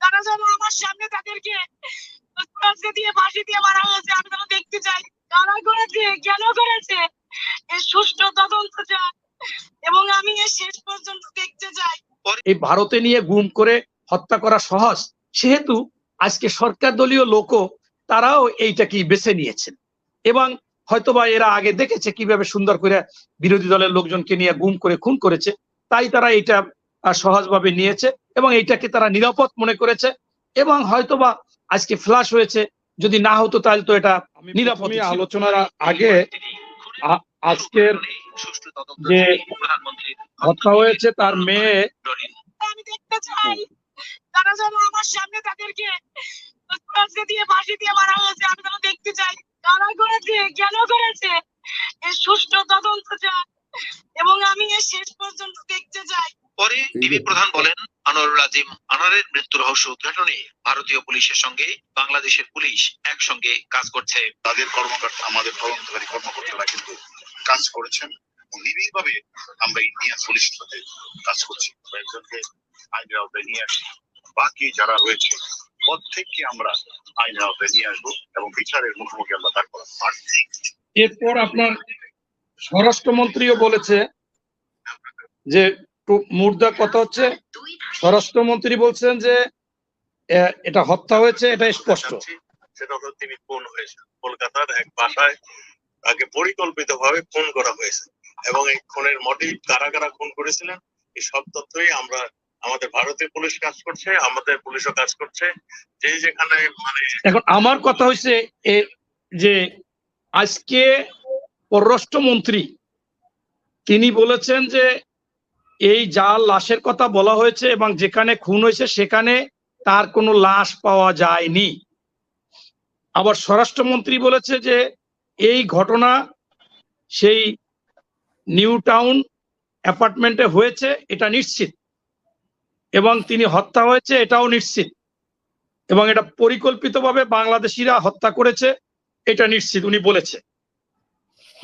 তারা যেন আমার সামনে তাদেরকে দিয়ে ফাঁসি দিয়ে মারা হয়েছে, আমি যেন দেখতে চাই। কারা করেছে? কেন করেছে? সুষ্ঠু তদন্ত চাই এবং আমি শেষ পর্যন্ত দেখতে চাই। এই ভারতে নিয়ে গুম করে হত্যা করা সহজ, সেহেতু আজকে সরকার দলীয় লোকও তারাও এইটাকে বেছে নিয়েছেন। এবং হয়তোবা এরা আগে দেখেছে কীভাবে সুন্দর করে বিরোধী দলের লোকজনকে নিয়ে গুম করে, খুন করেছে, তাই তারা এটা সহজভাবে নিয়েছে। এবং এইটাকে তারা নিরাপদ মনে করেছে এবং হয়তোবা আজকে ফ্লাশ হয়েছে। যদি না হতো তাহলে তো এটা নিরাপদ আলোচনার আগে আজকের যে হত্যা হয়েছে তার মেয়ে আমি দেখতে চাই। তারা যেন আমার সামনে তাদেরকে দিয়ে ফাঁসি দিয়ে মারা হয়েছে আমি যেন দেখতে চাই। কারা করেছে? কেন করেছে? সুষ্ঠু তদন্ত চাই এবং আমি শেষ পর্যন্ত দেখতে চাই। পরে ডিবি প্রধান বলেন আনোয়ারুল আজিম আনারের মৃত্যু রহস্য উদ্ঘাটনে ভারতীয় পুলিশের সঙ্গে বাংলাদেশের পুলিশ একসঙ্গে কাজ করছে। তাদের কর্মকর্তা আমাদের তদন্তকারী কর্মকর্তারা কিন্তু কাজ করেছেন এবং নিবিড়ভাবে আমরা ইন্ডিয়ান পুলিশের সাথে কাজ করছি। কয়েকজনকে আইনের আওতায় নিয়ে আসি বাকি যারা রয়েছে প্রত্যেককে আমরা আইনের আওতায় নিয়ে আসব এবং বিচারের মুখোমুখি আমরা তারপর আসছি এরপর আপনার স্বরাষ্ট্রমন্ত্রীও বলেছে যে মুদ্রা কথা হচ্ছে স্বরাষ্ট্রমন্ত্রী বলছেন যে এটা হত্যা হয়েছে এটা স্পষ্ট। সেটা হলো তিনি খুন হয়েছে। কলকাতার এক বাসায় তাকে পরিকল্পিত ভাবে খুন করা হয়েছে। এবং এই খুনের মোটিভ কারা কারা খুন করেছিলেন এই সব তথ্যই আমরা আমাদের ভারতীয় পুলিশ কাজ করছে আমাদের পুলিশও কাজ করছে। যে যেখানে মানে এখন আমার কথা হচ্ছে যে আজকে পররাষ্ট্রমন্ত্রী তিনি বলেছেন যে এই জাল লাশের কথা বলা হয়েছে এবং যেখানে খুন হয়েছে, সেখানে তার কোনো লাশ পাওয়া যায়নি। আবার স্বরাষ্ট্রমন্ত্রী বলেছে যে, এই ঘটনা সেই নিউ টাউন অ্যাপার্টমেন্টে হয়েছে, এটা নিশ্চিত। এবং তিনি হত্যা হয়েছে, এটাও নিশ্চিত। এবং এটা পরিকল্পিতভাবে বাংলাদেশিরা হত্যা করেছে, এটা নিশ্চিত, উনি বলেছে।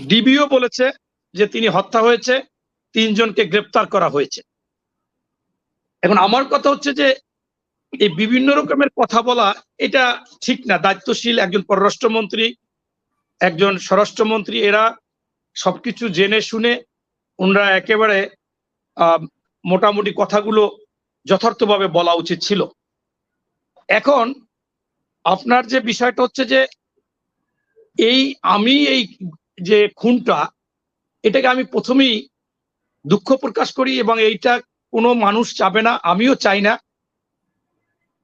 ডিবিও বলেছে যে, তিনি হত্যা হয়েছে তিনজনকে গ্রেপ্তার করা হয়েছে। এখন আমার কথা হচ্ছে যে, এই বিভিন্ন রকমের কথা বলা, এটা ঠিক না। দায়িত্বশীল একজন পররাষ্ট্রমন্ত্রী, একজন স্বরাষ্ট্রমন্ত্রী, এরা সবকিছু জেনে শুনে ওনারা একেবারে মোটামুটি কথাগুলো যথার্থভাবে বলা উচিত ছিল। এখন আপনার যে বিষয়টা হচ্ছে যে, এই আমি এই যে খুনটা, এটাকে আমি প্রথমেই দুঃখ প্রকাশ করি এবং এইটা কোনো মানুষ চাবে না, আমিও চাই না।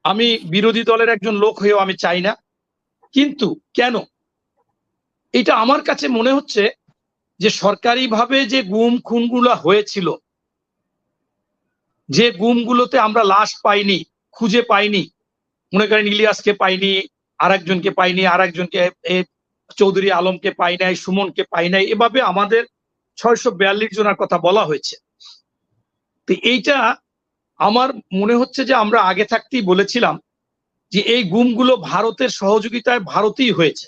আমি বিরোধী দলের একজন লোক হয়েও আমি চাই না। কিন্তু কেন? এটা আমার কাছে মনে হচ্ছে যে সরকারিভাবে যে গুম খুনগুলো হয়েছিল, যে গুমগুলোতে আমরা লাশ পাইনি, খুঁজে পাইনি, মনে করেন ইলিয়াসকে পাইনি আর একজনকে পাইনি আর একজনকে চৌধুরী আলমকে পাই নাই, সুমনকে পাই নাই, এভাবে আমাদের ছয়শো বিয়াল্লিশ জনের কথা বলা হয়েছে। তো এইটা আমার মনে হচ্ছে যে আমরা আগে থাকতেই বলেছিলাম যে এই গুমগুলো ভারতের সহযোগিতায় ভারতেই হয়েছে।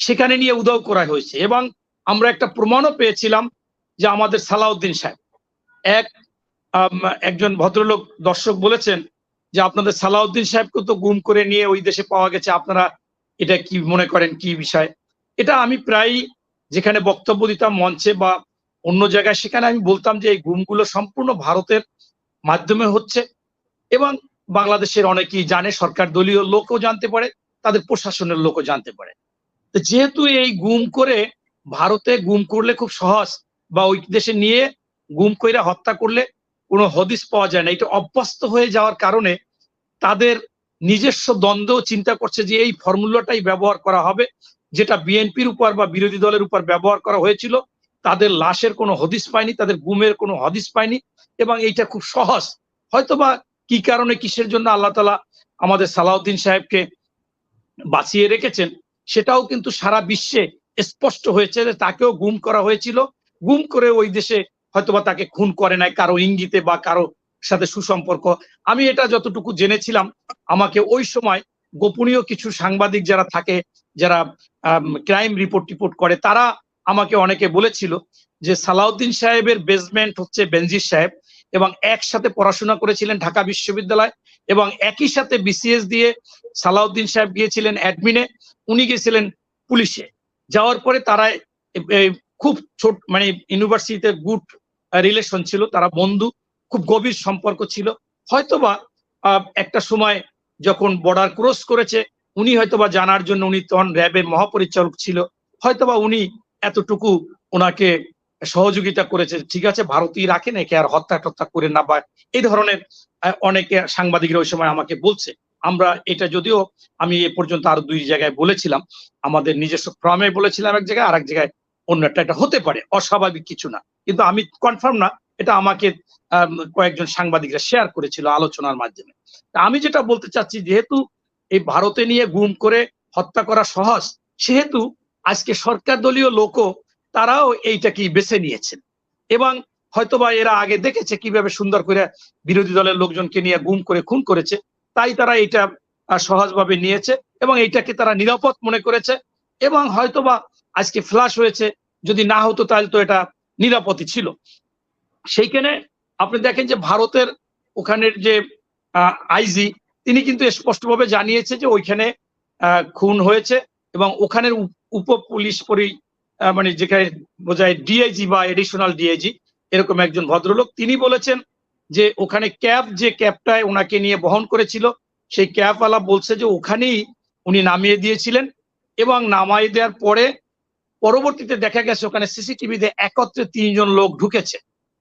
সেখানে নিয়ে উদাও করা হয়েছে এবং আমরা একটা প্রমাণও পেয়েছিলাম যে আমাদের সালাউদ্দিন সাহেব। এক একজন ভদ্রলোক দর্শক বলেছেন যে আপনাদের সালাউদ্দিন সাহেবকে তো গুম করে নিয়ে ওই দেশে পাওয়া গেছে, আপনারা এটা কি মনে করেন কি বিষয়? এটা আমি প্রায় যেখানে বক্তব্য দিতাম মঞ্চে বা অন্য জায়গায়, সেখানে আমি বলতাম যে এই গুমগুলো সম্পূর্ণ ভারতের মাধ্যমে হচ্ছে এবং বাংলাদেশের অনেকেই জানে, সরকার দলীয় লোকও জানতে পারে, তাদের প্রশাসনের লোকও জানতে পারে। তো যেহেতু এই গুম করে ভারতে গুম করলে খুব সহজ বা ওই দেশে নিয়ে গুম কইরা হত্যা করলে কোনো হদিস পাওয়া যায় না। এটা অভ্যস্ত হয়ে যাওয়ার কারণে তাদের নিজস্ব দ্বন্দ্ব চিন্তা করছে যে এই ফর্মুলাটাই ব্যবহার করা হবে। যেটা বিএনপির উপর বা বিরোধী দলের উপর ব্যবহার করা হয়েছিল, তাদের লাশের কোনো হদিস পায়নি, তাদের গুমের কোনো হদিস পায়নি, এবং এইটা খুব সহজ। হয়তোবা কি কারণে, কিসের জন্য আল্লাহ তালা আমাদের সালাউদ্দিন সাহেবকে বাঁচিয়ে রেখেছেন, সেটাও কিন্তু সারা বিশ্বে স্পষ্ট হয়েছে যে তাকেও গুম করা হয়েছিল। গুম করে ওই দেশে হয়তোবা তাকে খুন করে নাই, কারও ইঙ্গিতে বা কারও সাথে সুসম্পর্ক। আমি এটা যতটুকু জেনেছিলাম, আমাকে ওই সময় গোপনীয় কিছু সাংবাদিক যারা থাকে, যারা ক্রাইম রিপোর্ট টিপোর্ট করে, তারা আমাকে অনেকে বলেছিল যে সালাউদ্দিন সাহেবের বেসমেন্ট হচ্ছে বেনজির সাহেব এবং একসাথে পড়াশোনা করেছিলেন ঢাকা বিশ্ববিদ্যালয় এবং একই সাথে বিসিএস দিয়ে সালাউদ্দিন সাহেব গিয়েছিলেন অ্যাডমিনে উনি গিয়েছিলেন পুলিশে। যাওয়ার পরে তারা খুব ছোট মানে ইউনিভার্সিটিতে গুড রিলেশন ছিল, তারা বন্ধু, খুব গভীর সম্পর্ক ছিল। হয়তোবা একটা সময় যখন বর্ডার ক্রস করেছে, উনি হয়তোবা জানার জন্য উনি তখন র্যাবের মহাপরিচালক ছিল। হয়তোবা উনি এতটুকু ওনাকে সহযোগিতা করেছে, ঠিক আছে ভারতীয় রাখেন একে আর হত্যা টত্যা করে না বা এই ধরনের অনেকে সাংবাদিকরা ওই সময় আমাকে বলছে। আমরা এটা যদিও আমি এ পর্যন্ত আরও দুই জায়গায় বলেছিলাম, আমাদের নিজস্ব ফর্মে বলেছিলাম এক জায়গায় আর এক জায়গায় অন্য একটা হতে পারে, অস্বাভাবিক কিছু না। কিন্তু আমি কনফার্ম না এটা আমাকে আম, কয়েকজন সাংবাদিকরা শেয়ার করেছিল আলোচনার মাধ্যমে। আমি যেটা বলতে চাচ্ছি যেহেতু এই ভারতে নিয়ে গুম করে হত্যা করা সহজ সেহেতু আজকে সরকার দলীয় লোকও তারাও এইটাকেই বেছে নিয়েছেন। এবং হয়তোবা এরা আগে দেখেছে কীভাবে সুন্দর করে বিরোধী দলের লোকজনকে নিয়ে গুম করে খুন করেছে তাই তারা এটা সহজভাবে নিয়েছে এবং এইটাকে তারা নিরাপদ মনে করেছে এবং হয়তোবা আজকে ফ্লাশ হয়েছে যদি না হতো তাহলে তো এটা নিরাপদই ছিল। সেইখানে আপনি দেখেন যে ভারতের ওখানের যে আইজি, তিনি কিন্তু স্পষ্টভাবে জানিয়েছে যে ওইখানে খুন হয়েছে এবং ওখানের উপ- পুলিশ পরি মানে যেখানে বোঝায় ডিআইজি বা এডিশনাল ডিআইজি, এরকম একজন ভদ্রলোক, তিনি বলেছেন যে ওখানে ক্যাব, যে ক্যাবটায় ওনাকে নিয়ে বহন করেছিল, সেই ক্যাবওয়ালা বলছে যে ওখানেই উনি নামিয়ে দিয়েছিলেন এবং নামাই দেওয়ার পরে পরবর্তীতে দেখা গেছে ওখানে সিসিটিভিতে একত্রে তিনজন লোক ঢুকেছে।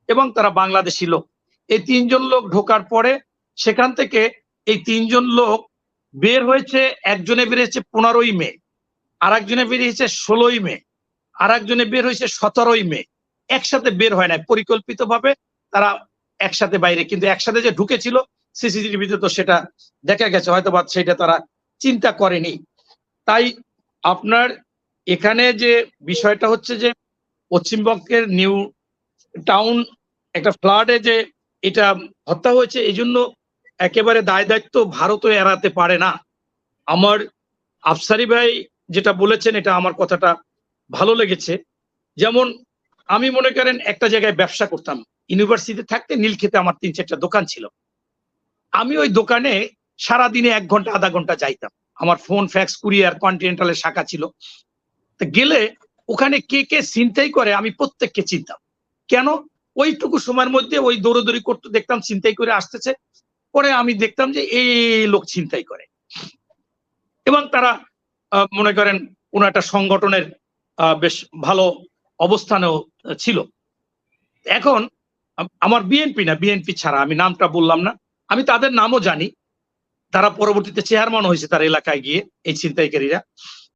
এবং তারা বাংলাদেশি লোক। এই তিনজন লোক ঢোকার পরে সেখান থেকে এই তিনজন লোক বের হয়েছে, একজনে বেরিয়েছে পনেরোই মে আর একজনে বেরিয়েছে ষোলোই মে আর একজনে বের হয়েছে সতেরোই মে। একসাথে বের হয় না পরিকল্পিত ভাবে তারা একসাথে বাইরে, কিন্তু একসাথে যে ঢুকেছিল সিসিটিভিতে তো সেটা দেখা গেছে হয়তো বা সেটা তারা চিন্তা করেনি। তাই আপনার এখানে যে বিষয়টা হচ্ছে যে পশ্চিমবঙ্গের নিউ টাউন একটা ফ্লাডে যে এটা হত্যা হয়েছে, এই জন্য একেবারে দায় দায়িত্ব ভারতও এড়াতে পারে না। আমার আফসারি ভাই যেটা বলেছেন, এটা আমার কথাটা ভালো লেগেছে। যেমন আমি মনে করেন একটা জায়গায় ব্যবসা করতাম ইউনিভার্সিটি থাকতে নীলক্ষেতে আমার তিন চারটা দোকান ছিল। আমি ওই দোকানে সারা দিনে এক ঘণ্টা, আধা ঘণ্টা যাইতাম। আমার ফোন ফ্যাক্স কুরিয়ার কন্টিনেন্টালের শাখা ছিল। গেলে ওখানে কে কে চিন্তাই করে আমি প্রত্যেককে চিনতাম। কেন? ওইটুকু সময়ের মধ্যে ওই দৌড়দৌড়ি করতে দেখতাম চিন্তাই করে আসতেছে। পরে আমি দেখতাম যে এই লোক চিন্তাই করে। এবং তারা মনে করেন কোন একটা সংগঠনের বেশ ভালো অবস্থানেও ছিল। এখন আমার বিএনপি না, বিএনপি ছাড়া আমি নামটা বললাম না। আমি তাদের নামও জানি। তারা পরবর্তীতে চেয়ারম্যান হয়েছে তার এলাকায় গিয়ে, এই ছিনতাইকারীরা।